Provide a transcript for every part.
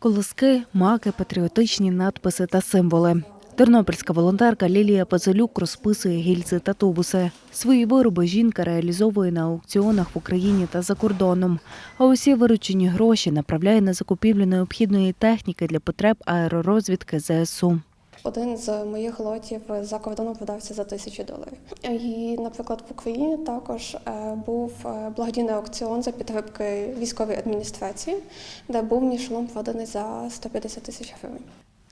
Колоски, маки, патріотичні надписи та символи. Тернопільська волонтерка Лілія Пазолюк розписує гільзи та тубуси. Свої вироби жінка реалізовує на аукціонах в Україні та за кордоном. А усі виручені гроші направляє на закупівлю необхідної техніки для потреб аеророзвідки ЗСУ. Один з моїх лотів за кордоном продався за тисячу доларів. І, наприклад, в Україні також е, був е, благодійний аукціон за підтримки військової адміністрації, де був мій шолом проданий за 150 тисяч гривень.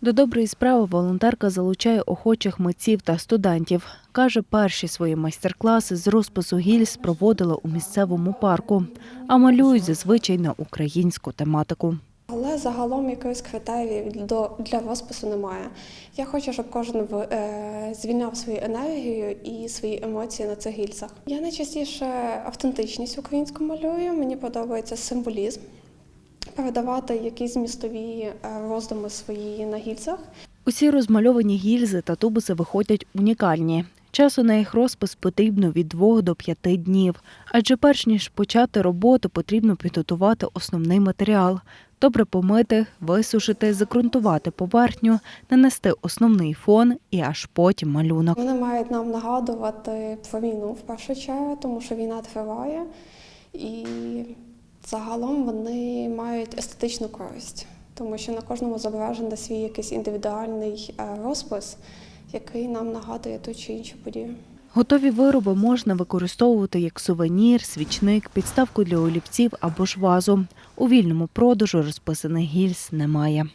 До доброї справи волонтерка залучає охочих митців та студентів. Каже, перші свої майстер-класи з розпису гільз проводила у місцевому парку, а малюють зазвичай на українську тематику. Але загалом якихось критеріїв до, для розпису немає. Я хочу, щоб кожен е, звільняв свою енергію і свої емоції на цих гільзах. Я найчастіше автентичність українську малюю. Мені подобається символізм, передавати якісь змістові е, роздуми свої на гільзах. Усі розмальовані гільзи та тубуси виходять унікальні. Часу на їх розпис потрібно від 2 до 5 днів, адже перш ніж почати роботу, потрібно підготувати основний матеріал, добре помити, висушити, закрунтувати поверхню, нанести основний фон і аж потім малюнок. Вони мають нам нагадувати про війну в першу чергу, тому що війна триває, і загалом вони мають естетичну користь, тому що на кожному зображений свій якийсь індивідуальний е, розпис, який нам нагадує ту чи іншу подію. Готові вироби можна використовувати як сувенір, свічник, підставку для олівців або ж вазу. У вільному продажу розписаних гільз немає.